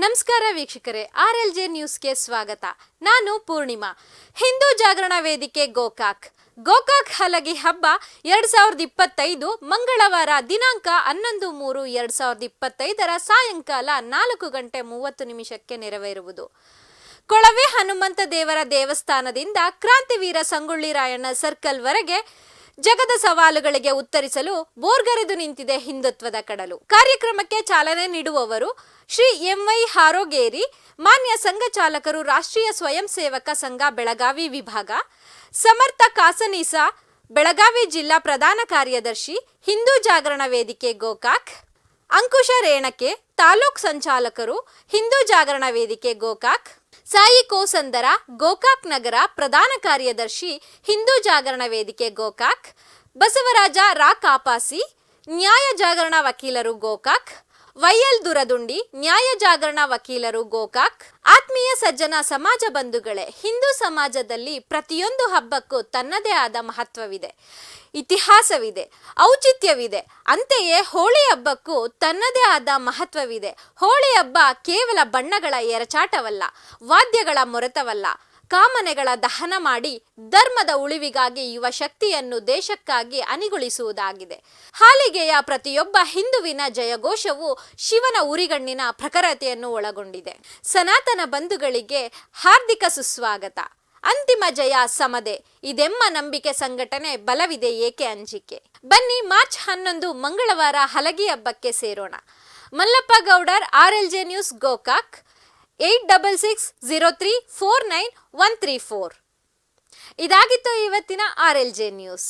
ನಮಸ್ಕಾರ ವೀಕ್ಷಕರೇ R L J ನ್ಯೂಸ್ಗೆ ಸ್ವಾಗತ. ನಾನು ಪೂರ್ಣಿಮಾ. ಹಿಂದೂ ಜಾಗರಣ ವೇದಿಕೆ ಗೋಕಾಕ್. ಗೋಕಾಕ್ ಹಲಗಿ ಹಬ್ಬ ಎರಡ್ ಸಾವಿರದ ಇಪ್ಪತ್ತೈದು ಮಂಗಳವಾರ ದಿನಾಂಕ ಹನ್ನೊಂದು ಮೂರು ಎರಡ್ ಸಾವಿರದ ಇಪ್ಪತ್ತೈದರ ಸಾಯಂಕಾಲ ನಾಲ್ಕು ಗಂಟೆ ಮೂವತ್ತು ನಿಮಿಷಕ್ಕೆ ನೆರವೇರುವುದು. ಕೊಳವೆ ಹನುಮಂತ ದೇವರ ದೇವಸ್ಥಾನದಿಂದ ಕ್ರಾಂತಿವೀರ ಸಂಗೊಳ್ಳಿ ರಾಯಣ್ಣ ಸರ್ಕಲ್ ವರೆಗೆ ಜಗದ ಸವಾಲುಗಳಿಗೆ ಉತ್ತರಿಸಲು ಬೋರ್ಗರೆದು ನಿಂತಿದೆ ಹಿಂದುತ್ವದ ಕಡಲು. ಕಾರ್ಯಕ್ರಮಕ್ಕೆ ಚಾಲನೆ ನೀಡುವವರು ಶ್ರೀ ಎಂವೈ ಹಾರೋಗೇರಿ, ಮಾನ್ಯ ಸಂಘ ಚಾಲಕರು, ರಾಷ್ಟ್ರೀಯ ಸ್ವಯಂ ಸೇವಕ ಸಂಘ ಬೆಳಗಾವಿ ವಿಭಾಗ, ಸಮರ್ಥ ಕಾಸನೀಸ, ಬೆಳಗಾವಿ ಜಿಲ್ಲಾ ಪ್ರಧಾನ ಕಾರ್ಯದರ್ಶಿ, ಹಿಂದೂ ಜಾಗರಣ ವೇದಿಕೆ ಗೋಕಾಕ್, ಅಂಕುಶ ರೇಣಕೆ, ತಾಲೂಕ್ ಸಂಚಾಲಕರು, ಹಿಂದೂ ಜಾಗರಣ ವೇದಿಕೆ ಗೋಕಾಕ್ ಸಾಯಿ ಕೋಸಂದರ ಗೋಕಾಕ್ ನಗರ ಪ್ರಧಾನ ಕಾರ್ಯದರ್ಶಿ ಹಿಂದೂ ಜಾಗರಣ ವೇದಿಕೆ ಗೋಕಾಕ್, ಬಸವರಾಜ ರಾ ಕಾಪಾಸಿ, ನ್ಯಾಯ ಜಾಗರಣ ವಕೀಲರು ಗೋಕಾಕ್ ವೈಎಲ್ ದುರದುಂಡಿ, ನ್ಯಾಯ ಜಾಗರಣ ವಕೀಲರು ಗೋಕಾಕ್, ಆತ್ಮೀಯ ಸಜ್ಜನ ಸಮಾಜ ಬಂಧುಗಳೇ, ಹಿಂದೂ ಸಮಾಜದಲ್ಲಿ ಪ್ರತಿಯೊಂದು ಹಬ್ಬಕ್ಕೂ ತನ್ನದೇ ಆದ ಮಹತ್ವವಿದೆ. ಇತಿಹಾಸವಿದೆ, ಔಚಿತ್ಯವಿದೆ, ಅಂತೆಯೇ ಹೋಳಿ ಹಬ್ಬಕ್ಕೂ ತನ್ನದೇ ಆದ ಮಹತ್ವವಿದೆ. ಹೋಳಿ ಹಬ್ಬ ಕೇವಲ ಬಣ್ಣಗಳ ಎರಚಾಟವಲ್ಲ, ವಾದ್ಯಗಳ ಮೊರೆತವಲ್ಲ ಕಾಮನೆಗಳ ದಹನ ಮಾಡಿ ಧರ್ಮದ ಉಳಿವಿಗಾಗಿ ಯುವ ಶಕ್ತಿಯನ್ನು ದೇಶಕ್ಕಾಗಿ ಅಣಿಗೊಳಿಸುವುದಾಗಿದೆ ಹಾಲಿಗೆಯ ಪ್ರತಿಯೊಬ್ಬ ಹಿಂದುವಿನ ಜಯಘೋಷವು ಶಿವನ ಉರಿಗಣ್ಣಿನ ಪ್ರಖರತೆಯನ್ನು ಒಳಗೊಂಡಿದೆ. ಸನಾತನ ಬಂಧುಗಳಿಗೆ ಹಾರ್ದಿಕ ಸುಸ್ವಾಗತ. ಅಂತಿಮ ಜಯ ಸಮದೆ. ಇದೆಮ್ಮ ನಂಬಿಕೆ ಸಂಘಟನೆ ಬಲವಿದೆ ಏಕೆ ಅಂಜಿಕೆ? ಬನ್ನಿ ಮಾರ್ಚ್ ಹನ್ನೊಂದು ಮಂಗಳವಾರ ಹಲಗಿ ಹಬ್ಬಕ್ಕೆ ಸೇರೋಣ. Mallappa Gowder, R L J news, Gokak. Eight double six zero three four nine one three four. ಇದಾಗಿತ್ತು ಇವತ್ತಿನ ಆರ್ ಎಲ್ ಜೆ ನ್ಯೂಸ್.